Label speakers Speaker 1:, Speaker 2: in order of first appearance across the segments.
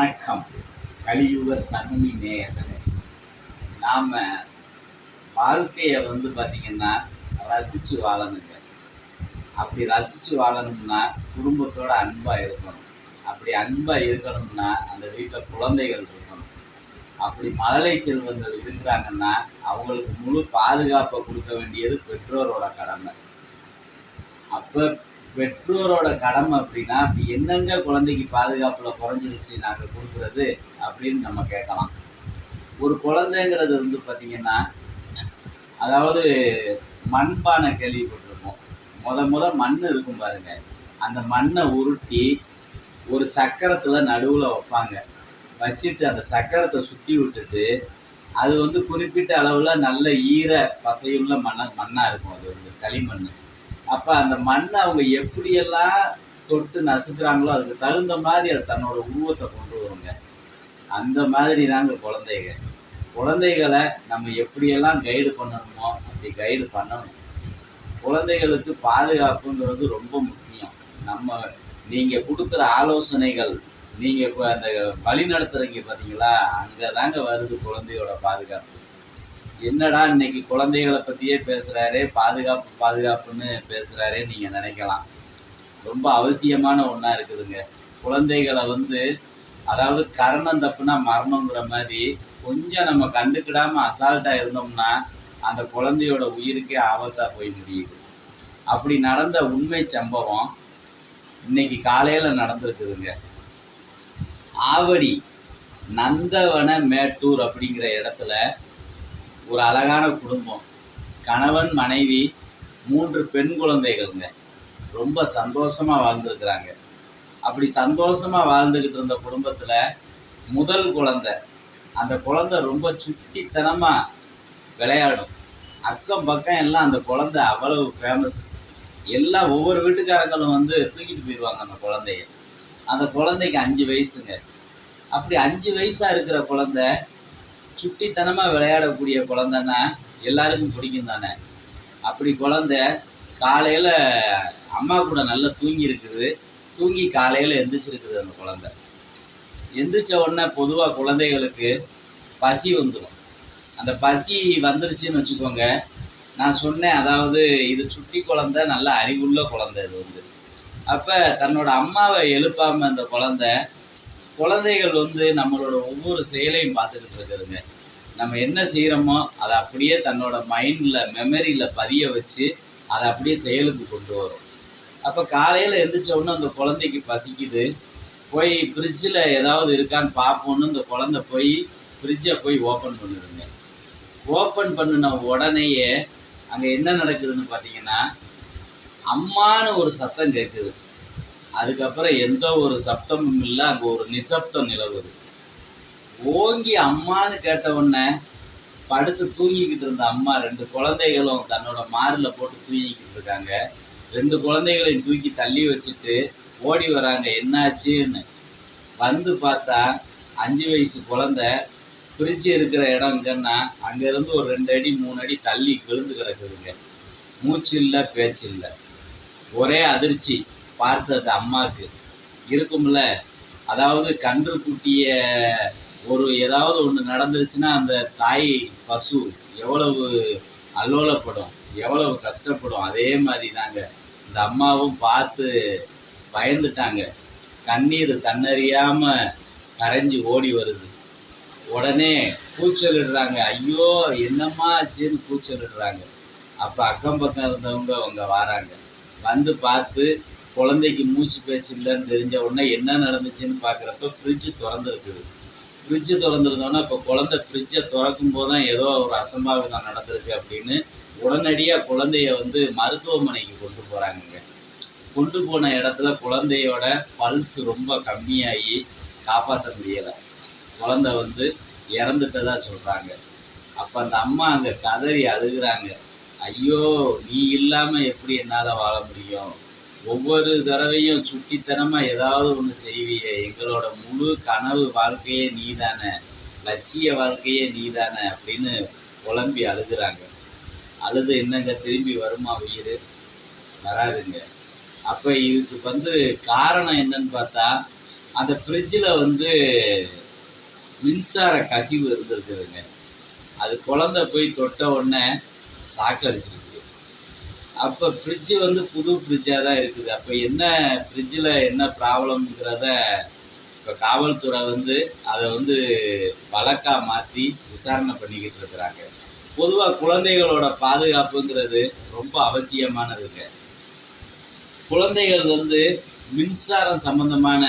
Speaker 1: வணக்கம். கலியுக சகுனி நேயர்களே நாம் வாழ்க்கையை வந்து பார்த்திங்கன்னா ரசித்து வாழணுங்க. அப்படி ரசித்து வாழணும்னா குடும்பத்தோட அன்பாக இருக்கணும். அப்படி அன்பாக இருக்கணும்னா அந்த வீட்டில் குழந்தைகள் இருக்கணும். அப்படி மழலை செல்வங்கள் இருக்கிறாங்கன்னா அவங்களுக்கு முழு பாதுகாப்பை கொடுக்க வேண்டியது பெற்றோரோட கடமை. அப்போ பெற்றோரோட கடமை அப்படின்னா அப்படி என்னங்க குழந்தைக்கு பாதுகாப்பில் குறைஞ்சிருச்சு நாங்கள் கொடுக்குறது அப்படின்னு நம்ம கேட்கலாம். ஒரு குழந்தைங்கிறது வந்து பார்த்திங்கன்னா அதாவது மண்பானை கேள்விப்பட்டிருக்கோம் முத முத மண் இருக்கும் பாருங்க. அந்த மண்ணை உருட்டி ஒரு சக்கரத்தில் நடுவில் வைப்பாங்க. வச்சுட்டு அந்த சக்கரத்தை சுற்றி விட்டுட்டு அது வந்து குறிப்பிட்ட அளவில் நல்ல ஈர பசையுள்ள மண்ண மண்ணாக இருக்கும். அது வந்து களிமண் அப்போ அந்த மண்ணை அவங்க எப்படியெல்லாம் தொட்டு நசுக்கிறாங்களோ அதுக்கு தகுந்த மாதிரி அது தன்னோட உருவத்தை கொண்டு வருங்க. அந்த மாதிரி தாங்க குழந்தைங்க குழந்தைகளை நம்ம எப்படியெல்லாம் கைடு பண்ணணுமோ அப்படி கைடு பண்ணணும். குழந்தைகளுக்கு பாதுகாப்புங்கிறது ரொம்ப முக்கியம். நம்ம நீங்கள் கொடுக்குற ஆலோசனைகள் நீங்கள் இப்போ அந்த வழி நடத்துகிறீங்க பார்த்தீங்களா அங்கே தாங்க வருது குழந்தையோட பாதுகாப்பு. என்னடா இன்னைக்கு குழந்தைகளை பற்றியே பேசுகிறாரே பாதுகாப்பு பாதுகாப்புன்னு பேசுகிறாரே நீங்கள் நினைக்கலாம். ரொம்ப அவசியமான ஒன்றா இருக்குதுங்க. குழந்தைகளை வந்து அதாவது கரணம் தப்புனா மரணங்கிற மாதிரி கொஞ்சம் நம்ம கண்டுக்கிடாமல் அசால்ட்டாக இருந்தோம்னா அந்த குழந்தையோட உயிருக்கே ஆபத்தாக போய் முடியுது. அப்படி நடந்த உண்மை சம்பவம் இன்னைக்கு காலையில் நடந்திருக்குதுங்க. ஆவடி நந்தவன மேட்டூர் அப்படிங்கிற இடத்துல ஒரு அழகான குடும்பம். கணவன் மனைவி மூன்று பெண் குழந்தைகள்ங்க. ரொம்ப சந்தோஷமாக வாழ்ந்துருக்குறாங்க. அப்படி சந்தோஷமாக வாழ்ந்துக்கிட்டு இருந்த குடும்பத்தில் முதல் குழந்தை. அந்த குழந்தை ரொம்ப சுட்டித்தனமாக விளையாடும். அக்கம் பக்கம் எல்லாம் அந்த குழந்தை அவ்வளவு ஃபேமஸ் எல்லா ஒவ்வொரு வீட்டுக்காரங்களும் வந்து தூக்கிட்டு போயிடுவாங்க அந்த குழந்தைய. அந்த குழந்தைக்கு அஞ்சு வயசுங்க. அப்படி அஞ்சு வயசாக இருக்கிற குழந்தை சுட்டித்தனமாக விளையாடக்கூடிய குழந்தைன்னா எல்லாருக்கும் பிடிக்கும் தானே? அப்படி குழந்தை காலையில் அம்மா கூட நல்லா தூங்கி இருக்குது. தூங்கி காலையில் எந்திரிச்சிருக்குது அந்த குழந்தை. எந்திரிச்ச உடனே பொதுவாக குழந்தைகளுக்கு பசி வந்துடும் அந்த பசி வந்துருச்சுன்னு வச்சுக்கோங்க. நான் சொன்னேன் அதாவது இது சுட்டி குழந்தை நல்ல அறிவுள்ள குழந்தை இது வந்து. அப்போ தன்னோட அம்மாவை எழுப்பாமல் அந்த குழந்தை குழந்தைகள் வந்து நம்மளோட ஒவ்வொரு செயலையும் பார்த்துக்கிட்டு இருக்குதுங்க நம்ம என்ன செய்கிறோமோ அதை அப்படியே தன்னோட மைண்டில் மெமரியில் பதிய வச்சு அதை அப்படியே செயலுக்கு கொண்டு வரும். அப்போ காலையில் எந்திரிச்ச உடனே அந்த குழந்தைக்கு பசிக்குது. போய் ஃப்ரிட்ஜில் ஏதாவது இருக்கான்னு பார்ப்போன்னு இந்த குழந்தை போய் ஃப்ரிட்ஜை போய் ஓப்பன் பண்ணுதுங்க. ஓப்பன் பண்ணின உடனேயே அங்கே என்ன நடக்குதுன்னு பார்த்தீங்கன்னா அம்மான்னு ஒரு சத்தம் கேட்குது. அதுக்கப்புறம் எந்த ஒரு சப்தமும் இல்லை அங்கே ஒரு நிசப்தம் நிலவுது. ஓங்கி அம்மான்னு கேட்ட உடனே படுத்து தூங்கிக்கிட்டு இருந்த அம்மா ரெண்டு குழந்தைகளும் தன்னோட மாரில் போட்டு தூங்கிக்கிட்டு இருக்காங்க. ரெண்டு குழந்தைகளையும் தூக்கி தள்ளி வச்சுட்டு ஓடி வராங்க. என்னாச்சுன்னு வந்து பார்த்தா அஞ்சு வயசு குழந்தை ஃப்ரிட்ஜ் இருக்கிற இடங்கன்னா அங்கேருந்து ஒரு ரெண்டு அடி மூணு அடி தள்ளி விழுந்து கிடக்குதுங்க. மூச்சு இல்லை பேச்சு இல்லை. ஒரே அதிர்ச்சி. பார்த்தது அம்மாவுக்கு இருக்கும்ல. அதாவது கன்று குட்டிய ஒரு ஏதாவது ஒன்று நடந்துருச்சுன்னா அந்த தாய் பசு எவ்வளவு அல்லோலப்படும் எவ்வளவு கஷ்டப்படும். அதே மாதிரி தாங்க இந்த அம்மாவும் பார்த்து பயந்துட்டாங்க. கண்ணீர் தன்னறியாமல் கரைஞ்சி ஓடி வருது. உடனே கூச்சலிடுறாங்க ஐயோ என்னம்மா ஆச்சுன்னு கூச்சலிடுறாங்க அப்போ அக்கம் பக்கம் இருந்தவங்க அவங்க வராங்க. வந்து பார்த்து குழந்தைக்கு மூச்சு பேச்சு இல்லைன்னு தெரிஞ்ச உடனே என்ன நடந்துச்சுன்னு பார்க்குறப்ப ஃப்ரிட்ஜு திறந்துருக்குது. ஃப்ரிட்ஜு திறந்துருந்தோன்னா இப்போ குழந்தை ஃப்ரிட்ஜை திறக்கும் போது தான் ஏதோ ஒரு அசம்பாவிதம் நடந்திருக்கு அப்படின்னு உடனடியாக குழந்தைய வந்து மருத்துவமனைக்கு கொண்டு போகிறாங்கங்க கொண்டு போன இடத்துல குழந்தையோட பல்ஸ் ரொம்ப கம்மியாகி காப்பாற்ற முடியலை. குழந்தை வந்து இறந்துட்டதா சொல்கிறாங்க அப்போ அந்த அம்மா அங்கே கதறி அழுகுறாங்க. ஐயோ நீ இல்லாமல் எப்படி என்னால் வாழ முடியும்? ஒவ்வொரு தடவையும் சுட்டித்தனமாக ஏதாவது ஒன்று செய்வியே. எங்களோட முழு கனவு வாழ்க்கையே நீ தானே லட்சிய வாழ்க்கையே நீதானே அப்படின்னு புலம்பி அழுகிறாங்க. அழுது என்னங்க திரும்பி வருமா உயிர்? வராதுங்க. அப்போ இதுக்கு வந்து காரணம் என்னன்னு பார்த்தா அந்த ஃப்ரிட்ஜில் வந்து மின்சார கசிவு இருந்திருக்குதுங்க. அது குழந்தை போய் தொட்ட உடனே ஷாக் அடிச்சிருக்கு அப்போ ஃப்ரிட்ஜு வந்து புது ஃப்ரிட்ஜாக தான் இருக்குது. அப்போ என்ன ஃப்ரிட்ஜில் என்ன ப்ராப்ளம்ங்கிறத இப்போ காவல்துறை வந்து அதை வந்து வழக்காக மாற்றி விசாரணை பண்ணிக்கிட்டு இருக்கிறாங்க. பொதுவாக குழந்தைகளோட பாதுகாப்புங்கிறது ரொம்ப அவசியமானதுங்க குழந்தைகள் வந்து மின்சாரம் சம்மந்தமான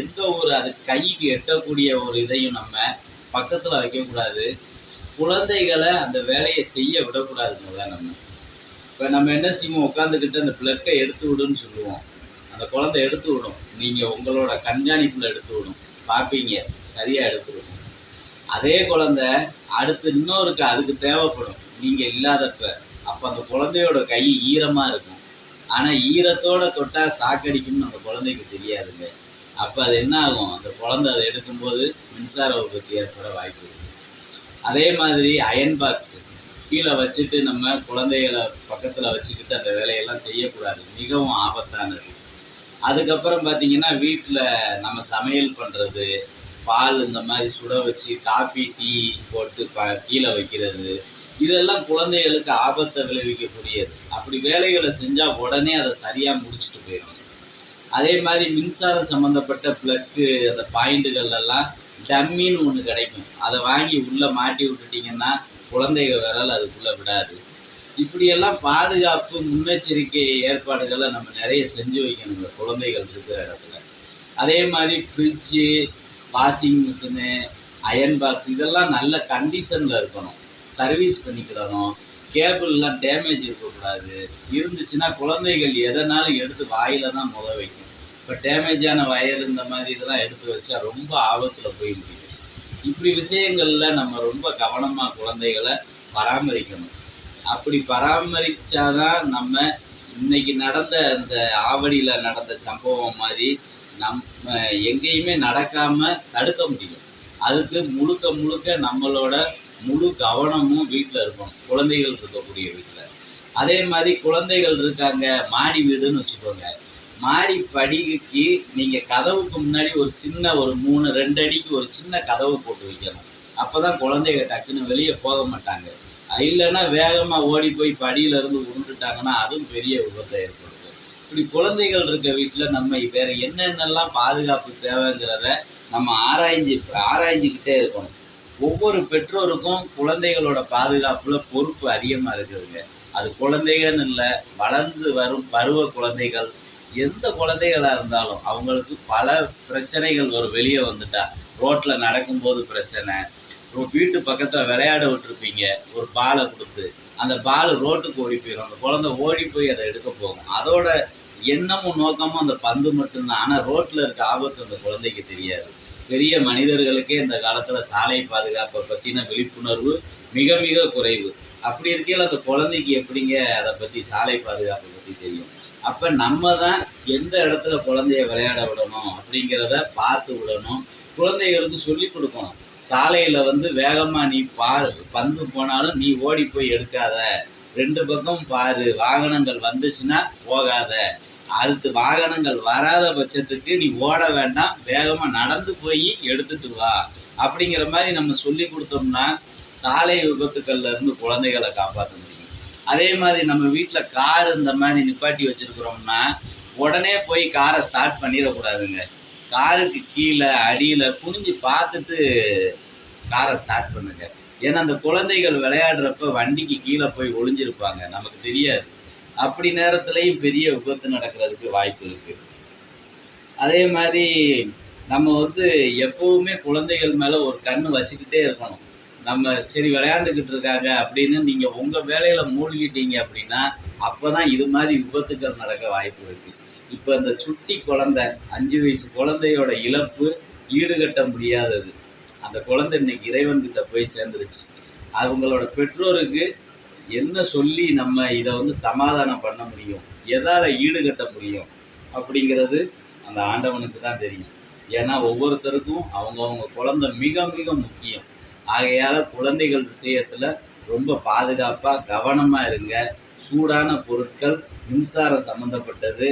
Speaker 1: எந்த ஒரு அது கைக்கு எட்டக்கூடிய ஒரு இதையும் நம்ம பக்கத்தில் வைக்கக்கூடாது. குழந்தைகளை அந்த வேலையை செய்ய விடக்கூடாதுங்க தான் நம்ம இப்போ நம்ம என்ன செய்வோம் உட்காந்துக்கிட்டு அந்த பிளக்கை எடுத்து விடுன்னு சொல்லுவோம். அந்த குழந்தை எடுத்து விடும். நீங்கள் உங்களோட கண்காணிப்பில் எடுத்து விடும். பார்ப்பீங்க. சரியாக எடுத்து விடும். அதே குழந்தை அடுத்து இன்னொருக்கு அதுக்கு தேவைப்படும். நீங்கள் இல்லாதப்ப. அப்போ அந்த குழந்தையோட கை ஈரமாக இருக்கும். ஆனால் ஈரத்தோட தொட்டால் சாக்கடிக்கும்னு அந்த குழந்தைக்கு தெரியாதுங்க. அப்போ அது என்ன ஆகும்? அந்த குழந்தை அதை எடுக்கும்போது மின்சார உற்பத்தி ஏற்பட வாய்ப்பு அதே மாதிரி அயன் பாக்ஸ் கீழே வச்சுட்டு நம்ம குழந்தைகளை பக்கத்தில் வச்சுக்கிட்டு அந்த வேலையெல்லாம் செய்யக்கூடாது. மிகவும் ஆபத்தானது. அதுக்கப்புறம் பார்த்திங்கன்னா வீட்டில் நம்ம சமையல் பண்ணுறது பால் இந்த மாதிரி சுட வச்சு காபி டீ போட்டு ப கீழே வைக்கிறது இதெல்லாம் குழந்தைகளுக்கு ஆபத்தை விளைவிக்கக்கூடியது. அப்படி வேலைகளை செஞ்சால் உடனே அதை சரியாக முடிச்சுட்டு போயிடும் அதே மாதிரி மின்சாரம் சம்மந்தப்பட்ட ப்ளக்கு அந்த பாயிண்ட்டுகள்லாம் டம்மின்னு ஒன்று கிடைக்கும். அதை வாங்கி உள்ளே மாட்டி விட்டுட்டிங்கன்னா குழந்தைங்க விரல் அதுக்குள்ளே விடாது. இப்படியெல்லாம் பாதுகாப்பு முன்னெச்சரிக்கை ஏற்பாடுகளை நம்ம நிறைய செஞ்சு வைக்கணுங்க குழந்தைகள் இருக்கிற இடத்துல. அதே மாதிரி fridge washing machine iron box இதெல்லாம் நல்ல கண்டிஷனில் இருக்கணும். சர்வீஸ் பண்ணிக்கிடணும். கேபிள்லாம் டேமேஜ் இருக்கக்கூடாது. இருந்துச்சுன்னா குழந்தைகள் எதனாலும் எடுத்து வாயில் தான் முத வைக்கும் இப்போ டேமேஜான வயர் இந்த மாதிரி இதெல்லாம் எடுத்து வச்சா ரொம்ப ஆபத்தில் போய் முடியும். இப்படி விஷயங்களில் நம்ம ரொம்ப கவனமாக குழந்தைகளை பராமரிக்கணும். அப்படி பராமரித்தாதான் நம்ம இன்னைக்கு நடந்த அந்த ஆவடியில் நடந்த சம்பவம் மாதிரி நம்ம எங்கேயுமே நடக்காமல் தடுக்க முடியும். அதுக்கு முழுக்க முழுக்க நம்மளோட முழு கவனமும் வீட்டில் இருக்கணும். குழந்தைகள் இருக்கக்கூடிய வீட்டில் அதே மாதிரி குழந்தைகள் இருக்காங்க மாடி வீடுன்னு வச்சுக்கோங்க. மாடி படிக்கு நீங்கள் கதவுக்கு முன்னாடி ஒரு சின்ன ஒரு மூணு ரெண்டு அடிக்கு ஒரு சின்ன கதவு போட்டு வைக்கணும். அப்போ தான் குழந்தைங்க டக்குன்னு வெளியே போக மாட்டாங்க. இல்லைன்னா வேகமாக ஓடி போய் படியிலேருந்து உருண்டுட்டாங்கன்னா அதுவும் பெரிய விபத்தை ஏற்படுது இப்படி குழந்தைகள் இருக்க வீட்டில் நம்ம வேறு என்னென்னலாம் பாதுகாப்பு தேவைங்கிறத நம்ம ஆராய்ஞ்சு ஆராய்ஞ்சிக்கிட்டே இருக்கணும். ஒவ்வொரு பெற்றோருக்கும் குழந்தைகளோட பாதுகாப்பில் பொறுப்பு அதிகமாக இருக்குதுங்க. அது குழந்தைகள்னு இல்லை வளர்ந்து வரும் பருவ குழந்தைகள் எந்த குழந்தைகளாக இருந்தாலும் அவங்களுக்கு பல பிரச்சனைகள் ஒரு வெளியே வந்துட்டா ரோட்டில் நடக்கும்போது பிரச்சனை வீட்டு பக்கத்தில் விளையாட விட்டுருப்பீங்க ஒரு பாலை கொடுத்து அந்த பால் ரோட்டுக்கு ஓடி போயிடும் அந்த குழந்தை ஓடி போய் அதை எடுக்க போகும். அதோட எண்ணமும் நோக்கமும் அந்த பந்து மட்டும்தான். ஆனால் ரோட்டில் இருக்க ஆபத்து அந்த குழந்தைக்கு தெரியாது. பெரிய மனிதர்களுக்கே இந்த காலத்தில் சாலை பாதுகாப்பை பற்றின விழிப்புணர்வு மிக மிக குறைவு. அப்படி இருக்கையில் அந்த குழந்தைக்கு எப்படிங்க அதை பற்றி சாலை பாதுகாப்பை பற்றி தெரியும்? அப்போ நம்ம தான் எந்த இடத்துல குழந்தைய விளையாட விடணும் அப்படிங்கிறத பார்த்து விடணும். குழந்தைகளுக்கு சொல்லி கொடுக்கணும். சாலையில் வந்து வேகமாக நீ பாரு. பந்து போனாலும் நீ ஓடி போய் எடுக்காத. ரெண்டு பக்கம் பாரு. வாகனங்கள் வந்துச்சுன்னா போகாத. அடுத்து வாகனங்கள் வராத பட்சத்துக்கு நீ ஓட வேண்டாம். வேகமாக நடந்து போய் எடுத்துட்டு வா. அப்படிங்கிற மாதிரி நம்ம சொல்லி கொடுத்தோம்னா சாலை விபத்துக்கள்ல இருந்து குழந்தைகளை காப்பாற்ற முடியும் அதே மாதிரி நம்ம வீட்டில் கார் இந்த மாதிரி நிப்பாட்டி வச்சிருக்கிறோம்னா உடனே போய் காரை ஸ்டார்ட் பண்ணிடக்கூடாதுங்க. காருக்கு கீழே அடியில் குனிஞ்சு பார்த்துட்டு காரை ஸ்டார்ட் பண்ணுங்க. ஏன்னா அந்த குழந்தைகள் விளையாடுறப்ப வண்டிக்கு கீழே போய் ஒளிஞ்சிருப்பாங்க. நமக்கு தெரியாது. அப்படி நேரத்துலையும் பெரிய விபத்து நடக்கிறதுக்கு வாய்ப்பு இருக்குது அதே மாதிரி நம்ம வந்து எப்போவுமே குழந்தைகள் மேலே ஒரு கண் வச்சுக்கிட்டே இருக்கணும். நம்ம சரி விளையாண்டுக்கிட்டு இருக்காங்க அப்படின்னு நீங்கள் உங்கள் வேலையில் மூழ்கிட்டீங்க அப்படின்னா அப்போ தான் இது மாதிரி விபத்துக்கள் நடக்க வாய்ப்பு இருக்கு. இப்போ இந்த சுட்டி குழந்தை அஞ்சு வயசு குழந்தையோட இழப்பு ஈடுகட்ட முடியாதது. அந்த குழந்தை இன்னைக்கு இறைவன்கிட்ட போய் சேர்ந்துருச்சு. அவங்களோட பெற்றோருக்கு என்ன சொல்லி நம்ம இதை வந்து சமாதானம் பண்ண முடியும்? எதால் ஈடுகட்ட முடியும்? அப்படிங்கிறது அந்த ஆண்டவனுக்கு தான் தெரியும். ஏன்னா ஒவ்வொருத்தருக்கும் அவங்கவுங்க குழந்தை மிக மிக முக்கியம். ஆகையால் குழந்தைகள் விஷயத்தில் ரொம்ப பாதுகாப்பாக கவனமாக இருங்க. சூடான பொருட்கள் மின்சாரம் சம்மந்தப்பட்டது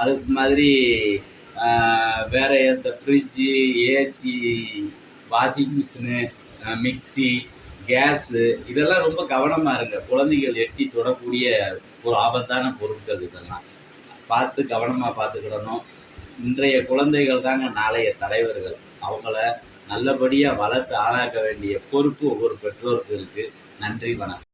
Speaker 1: அது மாதிரி வேறு எந்த fridge AC washing machine mixie gas இதெல்லாம் ரொம்ப கவனமாக இருங்க. குழந்தைகள் எட்டி தொடக்கூடிய ஒரு ஆபத்தான பொருட்கள் இதெல்லாம். பார்த்து கவனமாக பார்த்துக்கிடணும். இன்றைய குழந்தைகள் தாங்க நாளைய தலைவர்கள். அவங்கள நல்லபடியாக வளர்த்து ஆளாக்க வேண்டிய பொறுப்பு ஒவ்வொரு பெற்றோருக்கு இருக்குது நன்றி வணக்கம்.